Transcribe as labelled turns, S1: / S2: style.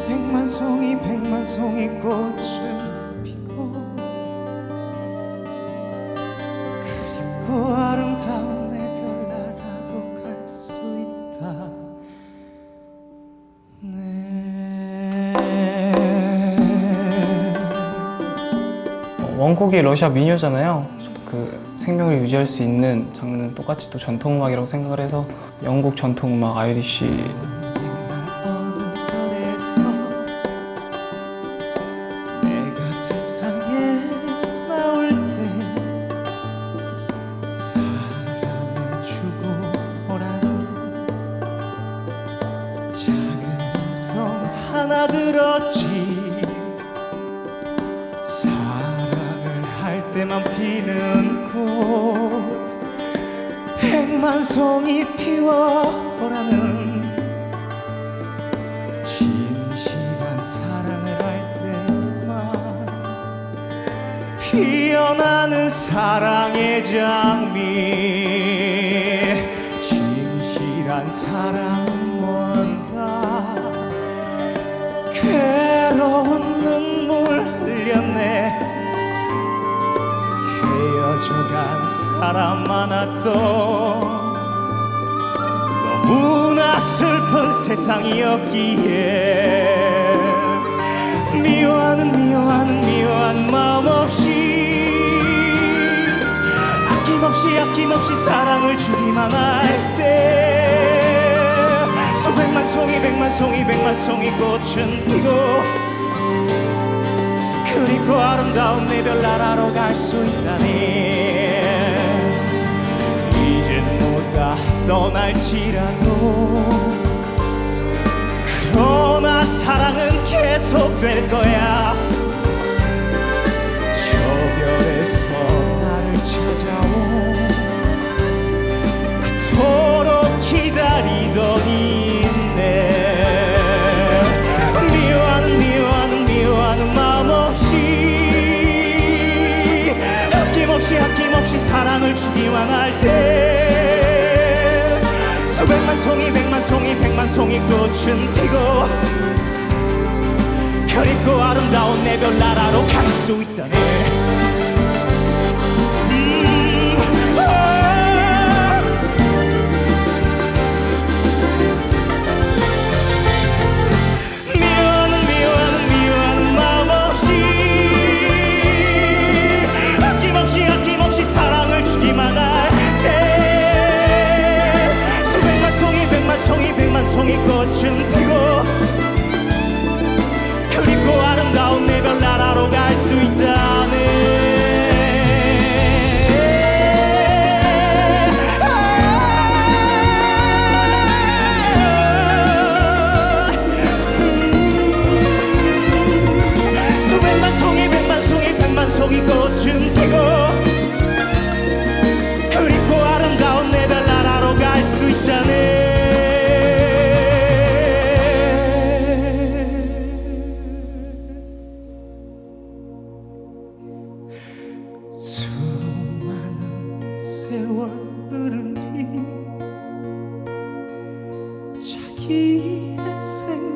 S1: 백만 송이 백만 송이 꽃을 피고 그립고 아름다운 내 별나라로 갈 수 있다 네.
S2: 어, 원곡이 러시아 민요잖아요. 그 생명을 유지할 수 있는 장르는 똑같이 또 전통음악이라고 생각을 해서 영국 전통음악 아이리쉬
S1: 작은 음성 하나 들었지. 사랑을 할 때만 피는 꽃 백만 송이 피워오라는 진실한 사랑을 할 때만 피어나는 사랑의 장미. 진실한 사랑은 헤어져간 사람 많았던 너무나 슬픈 세상이었기에 미워하는 미워하는 미워하는 마음 없이 아낌없이 아낌없이 사랑을 주기만 할 때 수백만 송이 백만 송이 백만 송이 꽃은 피고 그리고 아름다운 내 별나라로 갈 수 있다니. 이젠 모두가 떠날지라도 그러나 사랑은 계속될 거야 주기만 할 때. 수백만 송이 백만 송이 백만 송이 꽃은 피고 그립고 아름다운 내 별나라로 갈 수 있다네 blessing.